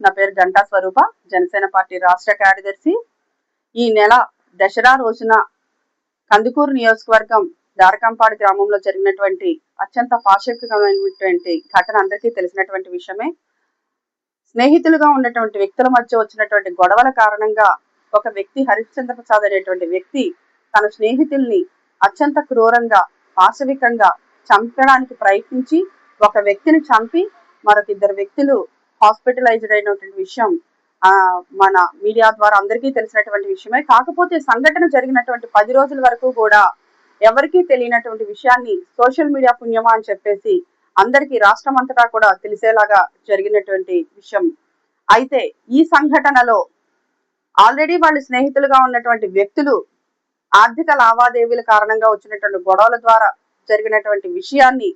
నా పేరు గంటా స్వరూప జనసేన పార్టీ రాష్ట్ర కార్యదర్శి. ఈ నెల దసరా రోజున కందుకూరు నియోజకవర్గం దారకంపాడు గ్రామంలో జరిగినటువంటి అత్యంత పాశవికమైనటువంటి ఘటన అందరికీ తెలిసినటువంటి విషయమే. స్నేహితులుగా ఉన్నటువంటి వ్యక్తుల మధ్య వచ్చినటువంటి గొడవల కారణంగా ఒక వ్యక్తి హరిశ్చంద్ర ప్రసాద్ అనేటువంటి వ్యక్తి తన స్నేహితుల్ని అత్యంత క్రూరంగా పాశవికంగా చంపడానికి ప్రయత్నించి ఒక వ్యక్తిని చంపి మరొక ఇద్దరు వ్యక్తులు హాస్పిటలైజ్డ్ అయినటువంటి విషయం ఆ మన మీడియా ద్వారా అందరికీ తెలిసినటువంటి విషయమే. కాకపోతే సంఘటన జరిగినటువంటి పది రోజుల వరకు కూడా ఎవరికీ తెలియనటువంటి విషయాన్ని సోషల్ మీడియా పుణ్యమా అని చెప్పేసి అందరికీ రాష్ట్రం అంతటా కూడా తెలిసేలాగా జరిగినటువంటి విషయం. అయితే ఈ సంఘటనలో ఆల్రెడీ వాళ్ళు స్నేహితులుగా ఉన్నటువంటి వ్యక్తులు ఆర్థిక లావాదేవీల కారణంగా వచ్చినటువంటి గొడవల ద్వారా జరిగినటువంటి విషయాన్ని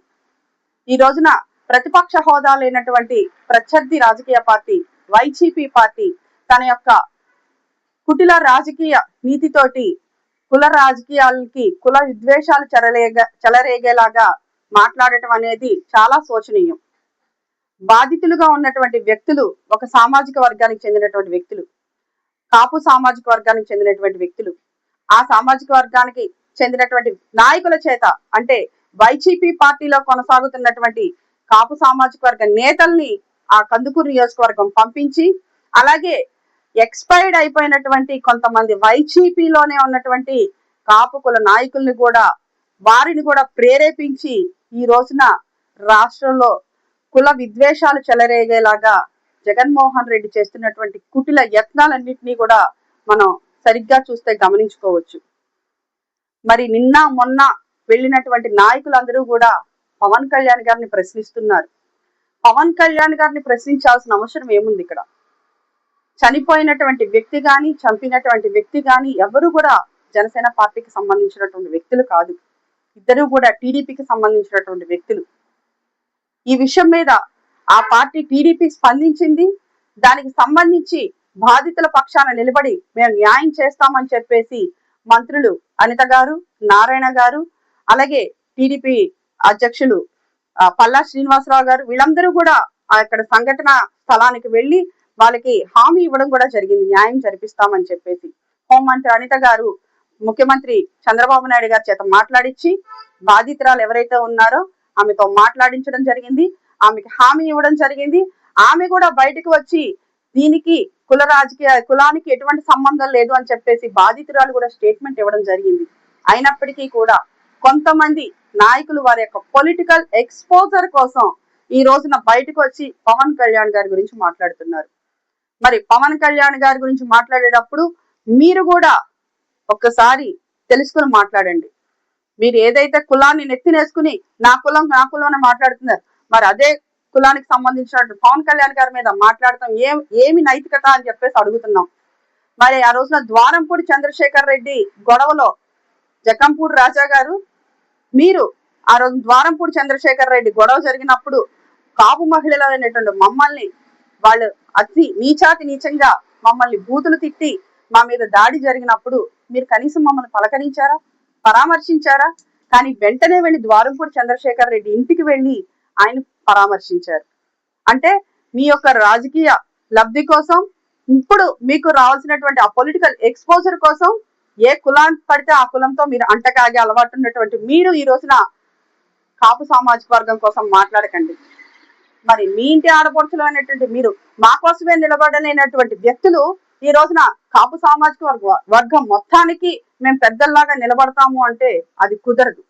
ఈ రోజున ప్రతిపక్ష హోదా లేనటువంటి ప్రత్యర్థి రాజకీయ పార్టీ వైసీపీ పార్టీ తన యొక్క కుటిల రాజకీయ నీతితోటి కుల రాజకీయాలకి కుల విద్వేషాలు చెరలేగ చెలరేగేలాగా మాట్లాడటం అనేది చాలా శోచనీయం. బాధితులుగా ఉన్నటువంటి వ్యక్తులు ఒక సామాజిక వర్గానికి చెందినటువంటి వ్యక్తులు కాపు సామాజిక వర్గానికి చెందినటువంటి వ్యక్తులు ఆ సామాజిక వర్గానికి చెందినటువంటి నాయకుల చేత అంటే వైసీపీ పార్టీలో కొనసాగుతున్నటువంటి కాపు సామాజిక వర్గ నేతల్ని ఆ కందుకూరు నియోజకవర్గం పంపించి అలాగే ఎక్స్పైర్డ్ అయిపోయినటువంటి కొంతమంది వైసీపీలోనే ఉన్నటువంటి కాపుకుల నాయకుల్ని కూడా వారిని కూడా ప్రేరేపించి ఈ రోజున రాష్ట్రంలో కుల విద్వేషాలు చెలరేగేలాగా జగన్మోహన్ రెడ్డి చేస్తున్నటువంటి కుటిల యత్నాలన్నింటినీ కూడా మనం సరిగ్గా చూస్తే గమనించుకోవచ్చు. మరి నిన్న మొన్న వెళ్ళినటువంటి నాయకులందరూ కూడా పవన్ కళ్యాణ్ గారిని ప్రశ్నిస్తున్నారు. పవన్ కళ్యాణ్ గారిని ప్రశ్నించాల్సిన అవసరం ఏముంది ఇక్కడ? చనిపోయినటువంటి వ్యక్తి గాని చంపినటువంటి వ్యక్తి గాని ఎవరు కూడా జనసేన పార్టీకి సంబంధించినటువంటి వ్యక్తులు కాదు. ఇద్దరు కూడా టీడీపీకి సంబంధించినటువంటి వ్యక్తులు. ఈ విషయం మీద ఆ పార్టీ టీడీపీ స్పందించింది. దానికి సంబంధించి బాధితుల పక్షాన నిలబడి మేము న్యాయం చేస్తామని చెప్పేసి మంత్రులు అనిత గారు నారాయణ గారు అలాగే టీడీపీ అధ్యక్షులు పల్లా శ్రీనివాసరావు గారు వీళ్ళందరూ కూడా అక్కడ సంఘటన స్థలానికి వెళ్ళి వాళ్ళకి హామీ ఇవ్వడం కూడా జరిగింది న్యాయం జరిపిస్తామని చెప్పేసి. హోంమంత్రి అనిత గారు ముఖ్యమంత్రి చంద్రబాబు నాయుడు గారి చేత మాట్లాడించి బాధితురాలు ఎవరైతే ఉన్నారో ఆమెతో మాట్లాడించడం జరిగింది ఆమెకి హామీ ఇవ్వడం జరిగింది. ఆమె కూడా బయటకు వచ్చి దీనికి కుల రాజకీయ కులానికి ఎటువంటి సంబంధం లేదు అని చెప్పేసి బాధితురాలు కూడా స్టేట్మెంట్ ఇవ్వడం జరిగింది. అయినప్పటికీ కూడా కొంతమంది నాయకులు వారి యొక్క పొలిటికల్ ఎక్స్పోజర్ కోసం ఈ రోజున బయటకు వచ్చి పవన్ కళ్యాణ్ గారి గురించి మాట్లాడుతున్నారు. మరి పవన్ కళ్యాణ్ గారి గురించి మాట్లాడేటప్పుడు మీరు కూడా ఒక్కసారి తెలుసుకుని మాట్లాడండి. మీరు ఏదైతే కులాన్ని నెత్తినేసుకుని నా కులం నా కులం మాట్లాడుతున్నారు మరి అదే కులానికి సంబంధించిన పవన్ కళ్యాణ్ గారి మీద మాట్లాడతాం ఏం ఏమి నైతికత అని చెప్పేసి అడుగుతున్నాం. మరి ఆ రోజున ద్వారంపూడి చంద్రశేఖర్ రెడ్డి గొడవలో జకంపూడి రాజా గారు మీరు ఆ రోజు ద్వారంపూడి చంద్రశేఖర్ రెడ్డి గొడవ జరిగినప్పుడు కాపు మహిళలు అనేటువంటి మమ్మల్ని వాళ్ళు అతి నీచాతి నీచంగా మమ్మల్ని బూతులు తిట్టి మా మీద దాడి జరిగినప్పుడు మీరు కనీసం మమ్మల్ని పలకరించారా? పరామర్శించారా? కానీ వెంటనే వెళ్ళి ద్వారంపూడి చంద్రశేఖర్ రెడ్డి ఇంటికి వెళ్ళి ఆయన పరామర్శించారు. అంటే మీ యొక్క రాజకీయ లబ్ధి కోసం ఇప్పుడు మీకు రావాల్సినటువంటి ఆ పొలిటికల్ ఎక్స్పోజర్ కోసం ఏ కులానికి పడితే ఆ కులంతో మీరు అంటకాగే అలవాటు ఉన్నటువంటి మీరు ఈ రోజున కాపు సామాజిక వర్గం కోసం మాట్లాడకండి. మరి మీ ఇంటి ఆడపడుచులు అనేటువంటి మీరు మా కోసమే నిలబడలేనటువంటి వ్యక్తులు ఈ రోజున కాపు సామాజిక వర్గ వర్గం మొత్తానికి మేము పెద్దల్లాగా నిలబడతాము అంటే అది కుదరదు.